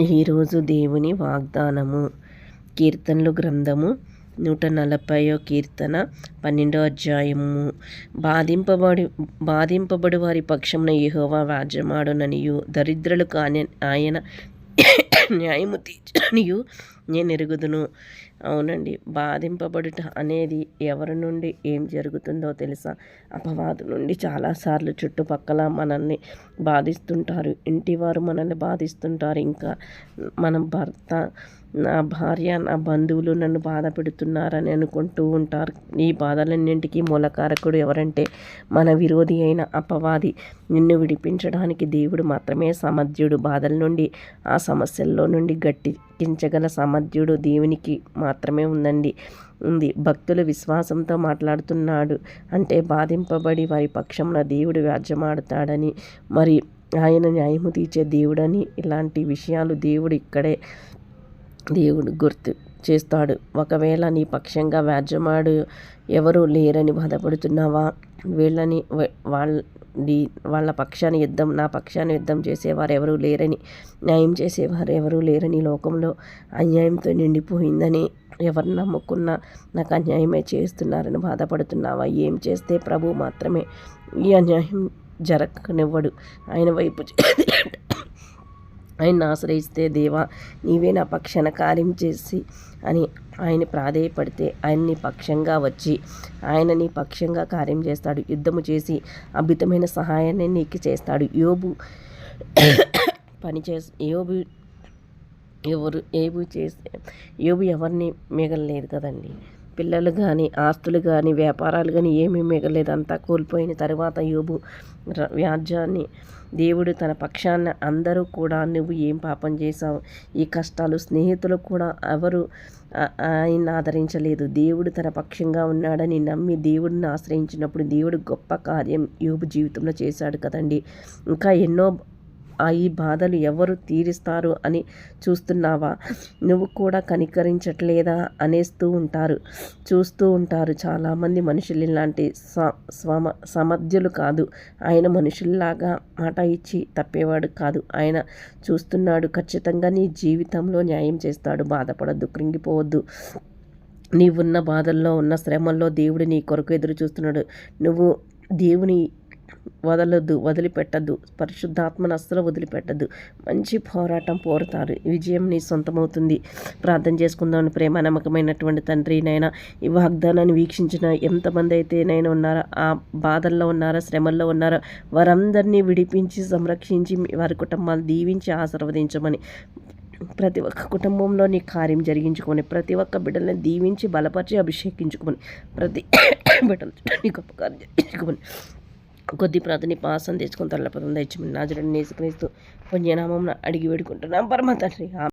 ఈరోజు దేవుని వాగ్దానము. కీర్తనలు గ్రంథము నూట నలభైయో కీర్తన పన్నెండో అధ్యాయము. బాధింపబడి బాధింపబడి వారి పక్షమున యహోవా వ్యాజ్యమాడుననియు దరిద్రులకు కాని ఆయన న్యాయము తీర్చనియు నేను ఎరుగుదును అవునండి. బాధింపబడుట అనేది ఎవరి నుండి ఏం జరుగుతుందో తెలుసా? అపవాదు నుండి చాలాసార్లు చుట్టుపక్కల మనల్ని బాధిస్తుంటారు. ఇంటివారు మనల్ని బాధిస్తుంటారు. ఇంకా మన భర్త నా భార్య నా బంధువులు నన్ను బాధ పెడుతున్నారని అనుకుంటూ ఉంటారు. ఈ బాధలన్నింటికీ మూలకారకుడు ఎవరంటే మన విరోధి అయిన అపవాది. నిన్ను విడిపించడానికి దేవుడు మాత్రమే సమర్థ్యుడు బాధల నుండి ఆ సమస్యల్లో నుండి గట్టి గట్టించగల సమర్థ్యుడు దేవునికి మాత్రమే ఉందండి. ఉంది. భక్తులు విశ్వాసంతో మాట్లాడుతున్నాడు. అంటే బాధింపబడి వారి పక్షంలో దేవుడు వ్యాజ్యమాడతాడని మరి ఆయన న్యాయము తీర్చే దేవుడని ఇలాంటి విషయాలు దేవుడు ఇక్కడే దేవుడు గుర్తు చేస్తాడు. ఒకవేళ నీ పక్షంగా వ్యాజ్యమాడు ఎవరు లేరని బాధపడుతున్నావా? వీళ్ళని వాళ్ళ వాళ్ళ పక్షాన్ని యుద్ధం నా పక్షాన్ని యుద్ధం చేసేవారు ఎవరూ లేరని న్యాయం చేసేవారు ఎవరూ లేరని లోకంలో అన్యాయంతో నిండిపోయిందని ఎవరు నమ్ముకున్నా నాకు అన్యాయమే చేస్తున్నారని బాధపడుతున్నావా? ఏం చేస్తే ప్రభు మాత్రమే ఈ అన్యాయం జరగనివ్వడు. ఆయన వైపు ఆయన్ని ఆశ్రయిస్తే దేవా నీవే నా పక్షాన కార్యం చేసి అని ఆయన ప్రాధేయపడితే ఆయన్ని పక్షంగా వచ్చి ఆయన నీ పక్షంగా కార్యం చేస్తాడు. యుద్ధము చేసి అద్భుతమైన సహాయాన్ని నీకు చేస్తాడు. యోబు పని చేసి యోబు ఎవరు ఏబు చేస్తే యోబు ఎవరిని మిగలలేదు కదండి? పిల్లలు కానీ ఆస్తులు కానీ వ్యాపారాలు కానీ ఏమీ మిగలేదు. అంతా కోల్పోయిన తర్వాత యోబు వ్యాజ్యాన్ని దేవుడు తన పక్షాన్ని అందరూ కూడా నువ్వు ఏం పాపం చేశావు? ఈ కష్టాలు స్నేహితులు కూడా ఎవరు ఆయన ఆదరించలేదు. దేవుడు తన పక్షంగా ఉన్నాడని నమ్మి దేవుడిని ఆశ్రయించినప్పుడు దేవుడు గొప్ప కార్యం యోబు జీవితంలో చేశాడు కదండి. ఇంకా ఎన్నో ఆ ఈ బాధలు ఎవరు తీరుస్తారు అని చూస్తున్నావా? నువ్వు కూడా కనికరించట్లేదా? అనేస్తూ ఉంటారు. చూస్తూ ఉంటారు. చాలామంది మనుషులు ఇలాంటి సమ సమర్థ్యులు కాదు. ఆయన మనుషుల్లాగా మాట ఇచ్చి తప్పేవాడు కాదు. ఆయన చూస్తున్నాడు. ఖచ్చితంగా నీ జీవితంలో న్యాయం చేస్తాడు. బాధపడద్దు. కృంగిపోవద్దు. నీవున్న బాధల్లో ఉన్న శ్రమల్లో దేవుడు నీ కొరకు ఎదురు చూస్తున్నాడు నువ్వు దేవుని వదలొద్దు వదిలిపెట్టద్దు. పరిశుద్ధాత్మను అస్సలు వదిలిపెట్టద్దు. మంచి పోరాటం పోరుతారు. విజయం నీ సొంతమవుతుంది. ప్రార్థన చేసుకుందామని ప్రేమ నమ్మకమైనటువంటి తండ్రి నైనా ఈ వాగ్దానాన్ని వీక్షించిన ఎంతమంది అయితే నైనా ఉన్నారో ఆ బాధల్లో ఉన్నారో శ్రమల్లో ఉన్నారో వారందరినీ విడిపించి సంరక్షించి వారి కుటుంబాలు దీవించి ఆశీర్వదించమని ప్రతి ఒక్క కుటుంబంలో నీ కార్యం జరిగించుకొని ప్రతి ఒక్క బిడ్డల్ని దీవించి బలపరిచి అభిషేకించుకొని ప్రతి బిడ్డలు నీ గొప్ప కార్యం జరిగించుకొని కొద్ది ప్రార్థని పాసం తెచ్చుకుని తల్లపదం తెచ్చి నాజుడు నేసుక్రీస్తు పుణ్యనామం అడిగి వేడుకుంటున్నాం. పరమ తండ్రి